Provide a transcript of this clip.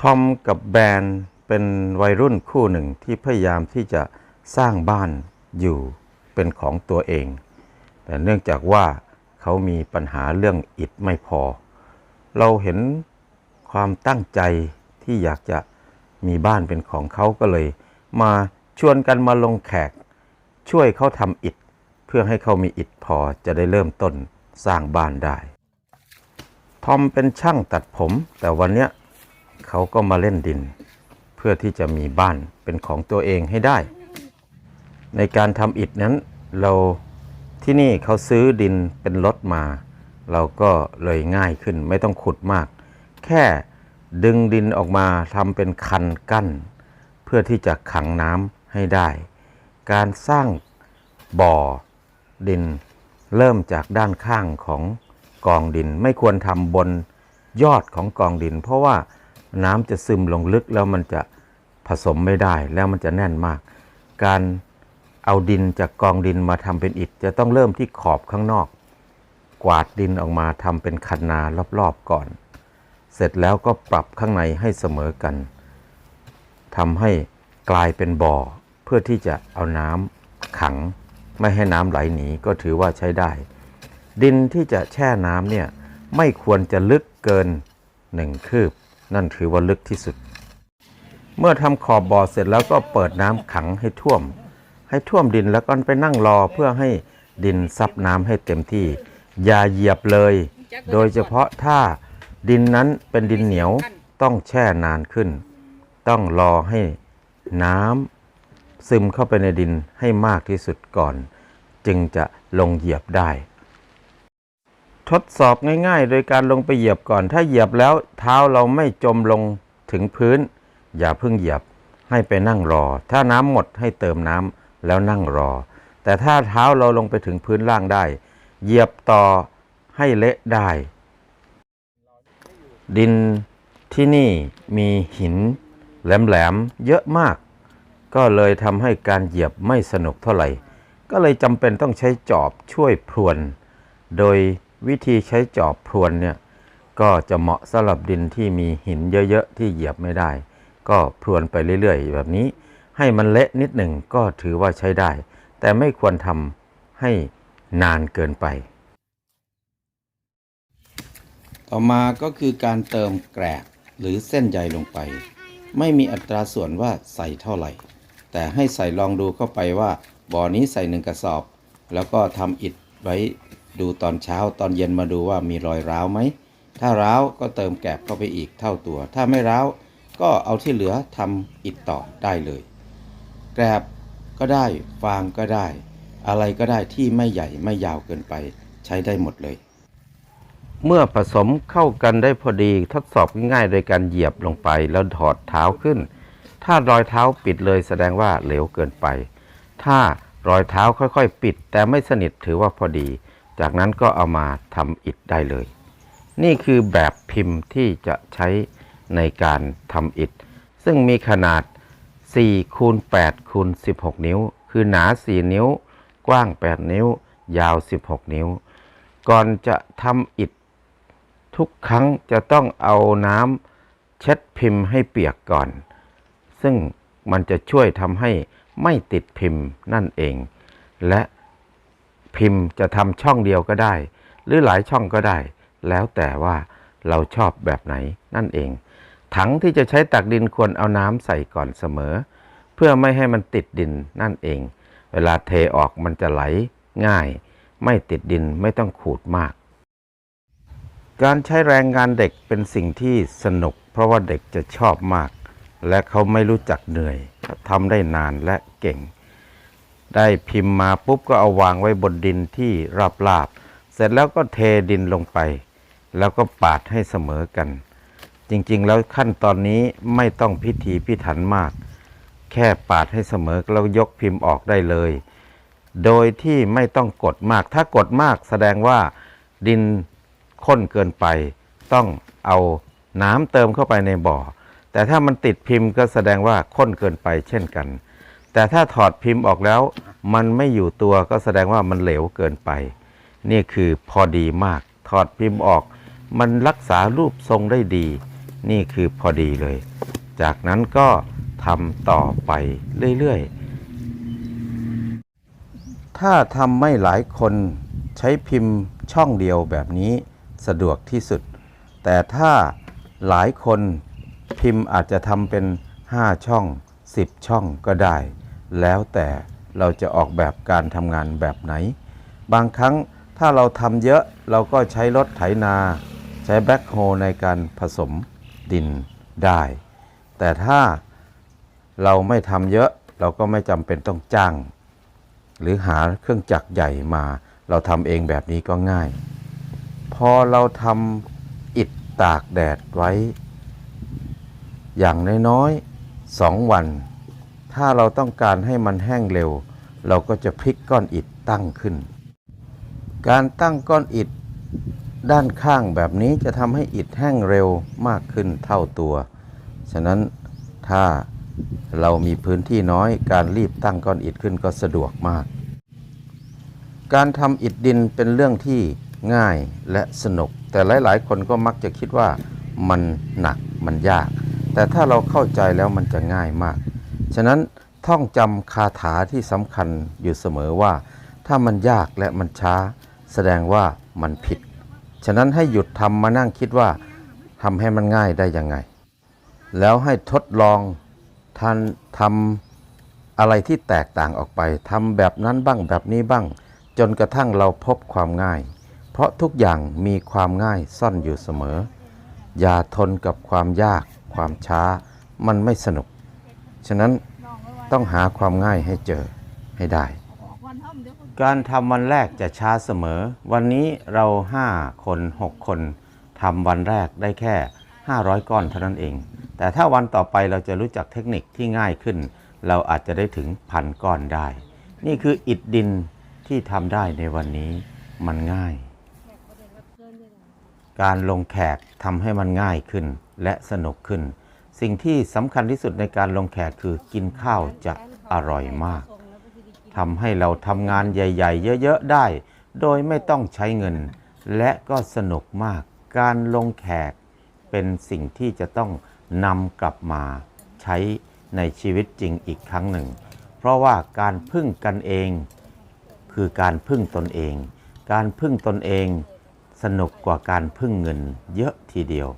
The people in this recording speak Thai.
ทอมกับแบนเป็นวัยรุ่นคู่หนึ่งที่พยายามที่จะสร้างบ้านอยู่เป็นของตัวเอง แต่เนื่องจากว่าเขามีปัญหาเรื่องอิฐไม่พอ เราเห็นความตั้งใจที่อยากจะมีบ้านเป็นของเขาก็เลย มาชวนกันมาลงแขก ช่วยเขาทำอิฐ เพื่อให้เขามีอิฐพอจะได้เริ่มต้นสร้างบ้านได้ ทอมเป็นช่างตัดผม แต่วันเนี้ย เขาก็มาเล่นดิน เพื่อที่จะมีบ้านเป็นของตัวเองให้ได้ ในการทำอิฐนั้นเราที่นี่เขาซื้อดินเป็นรถมา เราก็เลยง่ายขึ้นไม่ต้องขุดมาก แค่ดึงดินออกมาทำเป็นคันกั้น เพื่อที่จะขังน้ำให้ได้ การสร้างบ่อดินเริ่มจากด้านข้างของกองดิน ไม่ควรทำบนยอดของกองดิน เพราะว่า น้ำจะซึมลงลึกแล้วมันจะผสมไม่ได้แล้วมันจะแน่นมาก การเอาดินจากกองดินมาทำเป็นอิฐ จะต้องเริ่มที่ขอบข้างนอก กวาดดินออกมาทำเป็นคันนารอบๆก่อน เสร็จแล้วก็ปรับข้างในให้เสมอกันทำให้กลายเป็นบ่อ เพื่อที่จะเอาน้ำขัง ไม่ให้น้ำไหลหนีก็ถือว่าใช้ได้ ดินที่จะแช่น้ำเนี่ยไม่ควรจะลึกเกินหนึ่งคืบ นั่นถือว่าลึกที่สุด เมื่อทำขอบบ่อเสร็จแล้วก็เปิดน้ำขังให้ท่วม ให้ท่วมดินแล้วก็ไปนั่งรอเพื่อให้ดินซับน้ำให้เต็มที่ อย่าเหยียบเลย โดยเฉพาะถ้าดินนั้นเป็นดินเหนียวต้องแช่นานขึ้น ต้องรอให้น้ำซึมเข้าไปในดินให้มากที่สุดก่อน จึงจะลงเหยียบได้ ทดสอบง่ายๆ โดยการลงไปเหยียบก่อน ถ้าเหยียบแล้วเท้าเราไม่จมลงถึงพื้น อย่าเพิ่งเหยียบให้ไปนั่งรอ ถ้าน้ำหมดให้เติมน้ำแล้วนั่งรอ แต่ถ้าเท้าเราลงไปถึงพื้นล่างได้ เหยียบต่อให้เละได้ ดินที่นี่มีหิน แหลมๆเยอะมาก ก็เลยทำให้การเหยียบไม่สนุกเท่าไหร่ ก็เลยจำเป็นต้องใช้จอบช่วยพรวน โดย วิธีใช้จอบพรวนเนี่ยก็จะเหมาะสำหรับดินที่มีหินเยอะๆที่เหยียบไม่ได้ ก็พรวนไปเรื่อยๆ แบบนี้ ให้มันเละนิดหนึ่งก็ถือว่าใช้ได้ แต่ไม่ควรทำให้นานเกินไป ต่อมาก็คือการเติมแกรกหรือเส้นใยลงไป ไม่มีอัตราส่วนว่าใส่เท่าไหร่ แต่ให้ใส่ลองดูเข้าไปว่าบ่อนี้ใส่หนึ่งกระสอบ แล้วก็ทำอิฐไว้ ดูตอนเช้าตอนเย็นมาดูว่ามีรอยร้าวไหม ถ้าร้าวก็เติมแกรบเข้าไปอีกเท่าตัว ถ้าไม่ร้าวก็เอาที่เหลือทำอิฐต่อได้เลย แกรบก็ได้ฟางก็ได้ อะไรก็ได้ที่ไม่ใหญ่ไม่ยาวเกินไปใช้ได้หมดเลย เมื่อผสมเข้ากันได้พอดีทดสอบง่ายๆโดยการเหยียบลงไปแล้วถอดเท้าขึ้น ถ้ารอยเท้าปิดเลยแสดงว่าเหลวเกินไป ถ้ารอยเท้าค่อยๆ ปิด แต่ไม่สนิทถือว่าพอดี จากนั้นก็เอามาทำอิฐได้เลย นี่คือแบบพิมพ์ที่จะใช้ในการทำอิฐ ซึ่งมีขนาด4คูณ8คูณ16 นิ้ว คือหนา 4 นิ้ว กว้าง 8 นิ้ว ยาว 16 นิ้ว ก่อนจะทำอิฐ ทุกครั้งจะต้องเอาน้ำเช็ดพิมพ์ให้เปียกก่อน ซึ่งมันจะช่วยทำให้ไม่ติดพิมพ์นั่นเอง และ พิมพ์จะทำช่องเดียวก็ได้ หรือหลายช่องก็ได้ แล้วแต่ว่าเราชอบแบบไหนนั่นเอง ถังที่จะใช้ตักดินควรเอาน้ำใส่ก่อนเสมอ เพื่อไม่ให้มันติดดินนั่นเอง เวลาเทออกมันจะไหลง่าย ไม่ติดดินไม่ต้องขูดมาก การใช้แรงงานเด็กเป็นสิ่งที่สนุก เพราะว่าเด็กจะชอบมาก และเขาไม่รู้จักเหนื่อยทำได้นานและเก่ง ได้พิมพ์มาปุ๊บก็เอาวางไว้บนดินที่ราบๆเสร็จแล้วก็เทดินลงไป แล้วก็ปาดให้เสมอกัน จริงๆ แล้วขั้นตอนนี้ไม่ต้องพิธีพิถันมาก แค่ปาดให้เสมอแล้วยกพิมพ์ออกได้เลย โดยที่ไม่ต้องกดมาก ถ้ากดมากแสดงว่าดินข้นเกินไป ต้องเอาน้ำเติมเข้าไปในบ่อ แต่ถ้ามันติดพิมพ์ก็แสดงว่าข้นเกินไปเช่นกัน แต่ถ้าถอดพิมพ์ออกแล้ว มันไม่อยู่ตัวก็แสดงว่ามันเหลวเกินไป นี่คือพอดีมาก ถอดพิมพ์ออก มันรักษารูปทรงได้ดี นี่คือพอดีเลย จากนั้นก็ทำต่อไปเรื่อยๆ ถ้าทำไม่หลายคนใช้พิมพ์ช่องเดียวแบบนี้สะดวกที่สุด แต่ถ้าหลายคนพิมพ์อาจจะทำเป็น 5 ช่อง 10 ช่องก็ได้ แล้วแต่เราจะออกแบบการทำงานแบบไหน บางครั้งถ้าเราทำเยอะเราก็ใช้รถไถนา ใช้แบ็คโฮในการผสมดินได้ แต่ถ้าเราไม่ทำเยอะเราก็ไม่จำเป็นต้องจ้าง หรือหาเครื่องจักรใหญ่มา เราทำเองแบบนี้ก็ง่าย พอเราทำอิฐตากแดดไว้ อย่างน้อยๆสองวัน ถ้าเราต้องการให้มันแห้งเร็ว เราก็จะพลิกก้อนอิฐตั้งขึ้น การตั้งก้อนอิฐด้านข้างแบบนี้จะทำให้อิฐแห้งเร็วมากขึ้นเท่าตัว ฉะนั้นถ้าเรามีพื้นที่น้อยการรีบตั้งก้อนอิฐขึ้นก็สะดวกมาก การทำอิฐดินเป็นเรื่องที่ง่ายและสนุก แต่หลาย ๆ คนก็มักจะคิดว่ามันหนักมันยาก แต่ถ้าเราเข้าใจแล้วมันจะง่ายมาก ฉะนั้นท่องจำคาถาที่สำคัญอยู่เสมอว่า ถ้ามันยากและมันช้า แสดงว่ามันผิด ฉะนั้นให้หยุดทำมานั่งคิดว่าทำให้มันง่ายได้ยังไง แล้วให้ทดลองท่านทำอะไรที่แตกต่างออกไปทำแบบนั้นบ้างแบบนี้บ้าง จนกระทั่งเราพบความง่าย เพราะทุกอย่างมีความง่ายซ่อนอยู่เสมอ อย่าทนกับความยาก ความช้า มันไม่สนุก ฉะนั้นต้องหาความง่ายให้เจอให้ได้ การทำวันแรกจะช้าเสมอ วันนี้เรา 5 คน 6 คนทำวันแรกได้แค่ 500 ก้อนเท่านั้นเอง แต่ถ้าวันต่อไปเราจะรู้จักเทคนิคที่ง่ายขึ้น เราอาจจะได้ถึงพันก้อนได้ นี่คืออิฐดินที่ทำได้ในวันนี้มันง่าย การลงแขกทำให้มันง่ายขึ้นและสนุกขึ้น สิ่งที่สำคัญที่สุดในการลงแขกคือกินข้าวจะอร่อยมากทำให้เราทำงานใหญ่ ๆ เยอะ ๆ ได้ โดยไม่ต้องใช้เงิน และก็สนุกมาก การลงแขกเป็นสิ่งที่จะต้องนำกลับมาใช้ในชีวิตจริงอีกครั้งหนึ่ง เพราะว่าการพึ่งกันเอง คือการพึ่งตนเอง การพึ่งตนเอง สนุกกว่าการพึ่งเงินเยอะทีเดียว